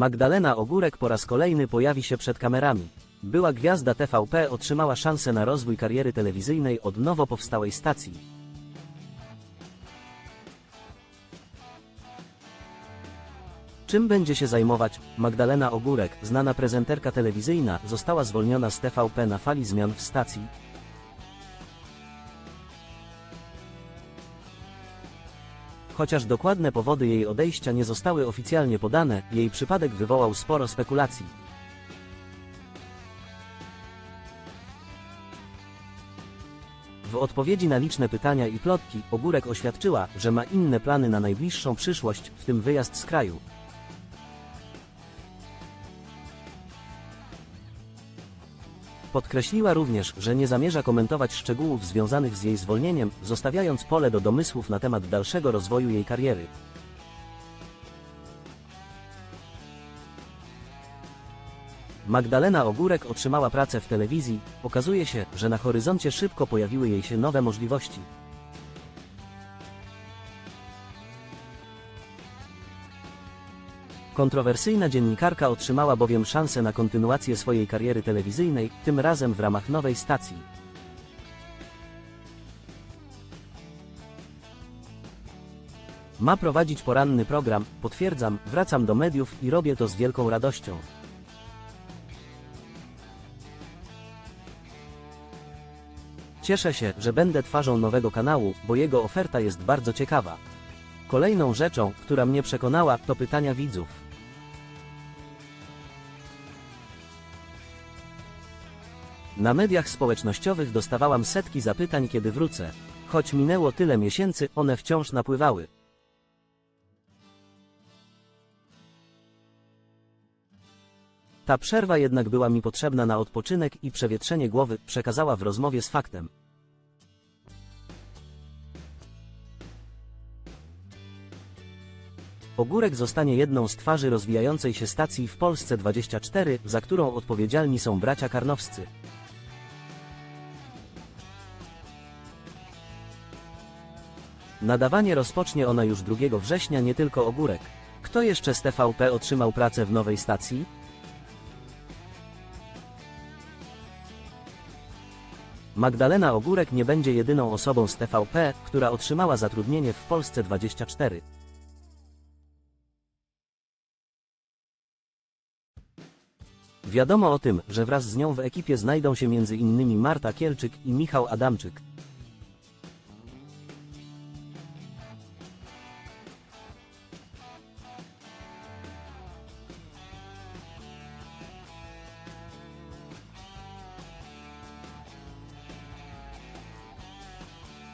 Magdalena Ogórek po raz kolejny pojawi się przed kamerami. Była gwiazda TVP otrzymała szansę na rozwój kariery telewizyjnej od nowo powstałej stacji. Czym będzie się zajmować? Magdalena Ogórek, znana prezenterka telewizyjna, została zwolniona z TVP na fali zmian w stacji. Chociaż dokładne powody jej odejścia nie zostały oficjalnie podane, jej przypadek wywołał sporo spekulacji. W odpowiedzi na liczne pytania i plotki, Ogórek oświadczyła, że ma inne plany na najbliższą przyszłość, w tym wyjazd z kraju. Podkreśliła również, że nie zamierza komentować szczegółów związanych z jej zwolnieniem, zostawiając pole do domysłów na temat dalszego rozwoju jej kariery. Magdalena Ogórek otrzymała pracę w telewizji, okazuje się, że na horyzoncie szybko pojawiły jej się nowe możliwości. Kontrowersyjna dziennikarka otrzymała bowiem szansę na kontynuację swojej kariery telewizyjnej, tym razem w ramach nowej stacji. Ma prowadzić poranny program, potwierdzam, wracam do mediów i robię to z wielką radością. Cieszę się, że będę twarzą nowego kanału, bo jego oferta jest bardzo ciekawa. Kolejną rzeczą, która mnie przekonała, to pytania widzów. Na mediach społecznościowych dostawałam setki zapytań, kiedy wrócę. Choć minęło tyle miesięcy, one wciąż napływały. Ta przerwa jednak była mi potrzebna na odpoczynek i przewietrzenie głowy, przekazała w rozmowie z faktem. Ogórek zostanie jedną z twarzy rozwijającej się stacji w Polsce 24, za którą odpowiedzialni są bracia karnowscy. Nadawanie rozpocznie ona już 2 września, nie tylko Ogórek. Kto jeszcze z TVP otrzymał pracę w nowej stacji? Magdalena Ogórek nie będzie jedyną osobą z TVP, która otrzymała zatrudnienie w Polsce 24. Wiadomo o tym, że wraz z nią w ekipie znajdą się m.in. Marta Kielczyk i Michał Adamczyk.